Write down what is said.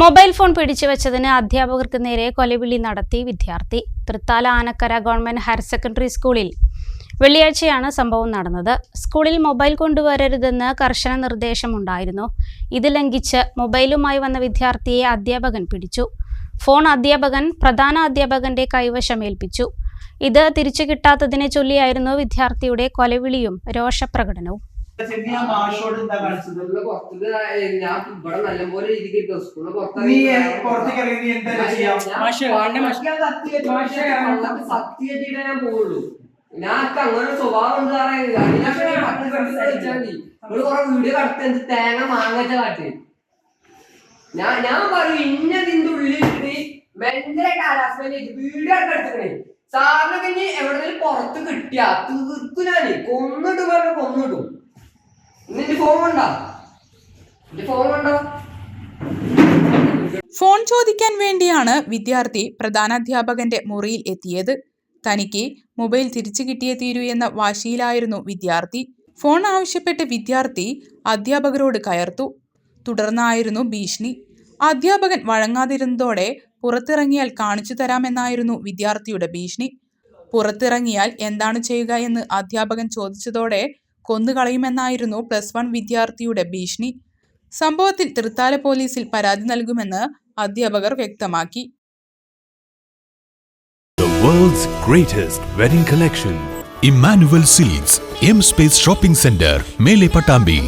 Mobile phone പിടിച്ചുവെച്ചതിന് അധ്യാപകർക്ക് നേരെ കൊലവിളി നടത്തി വിദ്യാർത്ഥി. Thrithala Anakkara government higher secondary സ്കൂളിൽ വെള്ളിയാഴ്ചയാണ് സംഭവം നടന്നത്. സ്കൂളിൽ മൊബൈൽ കൊണ്ടുവരരുതെന്ന് കർശന നിർദ്ദേശമുണ്ടായിരുന്നു. ഇത് ലംഘിച്ച് മൊബൈലുമായി വന്ന വിദ്യാർത്ഥിയെ അധ്യാപകൻ പിടിച്ചു. ഫോൺ അധ്യാപകൻ പ്രധാന അധ്യാപകന്റെ കൈവശം ഏൽപ്പിച്ചു. ഇത് തിരിച്ചു കിട്ടാത്തതിനെ ചൊല്ലിയായിരുന്നു വിദ്യാർത്ഥിയുടെ കൊലവിളിയും രോഷപ്രകടനവും. ചെറിയ മാഷോട് എന്താ കാണിച്ചത്? സ്കൂളിൽ പുറത്ത് ഞാൻ ഇവിടെ നല്ലപോലെ രീതിക്ക് ഇട്ടു സ്കൂളിൽ നീ പുറത്തേക്ക് ഇറങ്ങി നീ എന്താ ചെയ്യാം. മാഷ്, വേണ്ട മാഷ്. സത്യം സത്യമായിട്ട് ഞാൻ പോവുള്ളൂ. ഞാൻ എനിക്ക് അങ്ങനെ ഒരു സ്വഭാവം ഉണ്ട് കുറെ വീഡിയോ കടത്തി തേങ്ങ മാങ്ങച്ച കാട്ടി ഞാൻ ഞാൻ പറയും ഇന്നതിന്റെ ഉള്ളിൽ ഉള്ളിലിട്ട് മെന്റലായിട്ട് ഹരാസ്മെന്റ് ചെയ്ത് വീഡിയോ ഒക്കെ എടുത്തിക്കണേ. സാറിനൊക്കെ ഇനി പുറത്ത് കിട്ടിയാ തീർത്തു ഞാൻ. കൊന്നിട്ട് പറഞ്ഞു കൊന്നിടും. ഫോൺ ഫോൺ ഫോൺ ചോദിക്കാൻ വേണ്ടിയാണ് വിദ്യാർത്ഥി പ്രധാനാധ്യാപകന്റെ മുറിയിൽ എത്തിയത്. തനിക്ക് മൊബൈൽ തിരിച്ചു കിട്ടിയേ തീരൂ എന്ന വാശിയിലായിരുന്നു വിദ്യാർത്ഥി. ഫോൺ ആവശ്യപ്പെട്ട് വിദ്യാർത്ഥി അധ്യാപകരോട് കയർത്തു. തുടർന്നായിരുന്നു ഭീഷണി. അധ്യാപകൻ വഴങ്ങാതിരുന്നതോടെ പുറത്തിറങ്ങിയാൽ കാണിച്ചു തരാമെന്നായിരുന്നു വിദ്യാർത്ഥിയുടെ ഭീഷണി. പുറത്തിറങ്ങിയാൽ എന്താണ് ചെയ്യുക എന്ന് അധ്യാപകൻ ചോദിച്ചതോടെ കൊന്നുകളയുമെന്നായിരുന്നു പ്ലസ് വൺ വിദ്യാർത്ഥിയുടെ ഭീഷണി സംഭവത്തിൽ തൃത്താല പോലീസിൽ പരാതി നൽകുമെന്ന് അധ്യാപകർ വ്യക്തമാക്കി world's greatest wedding collection. Emmanuel Silks, M Space Shopping Center, Mele Patambi,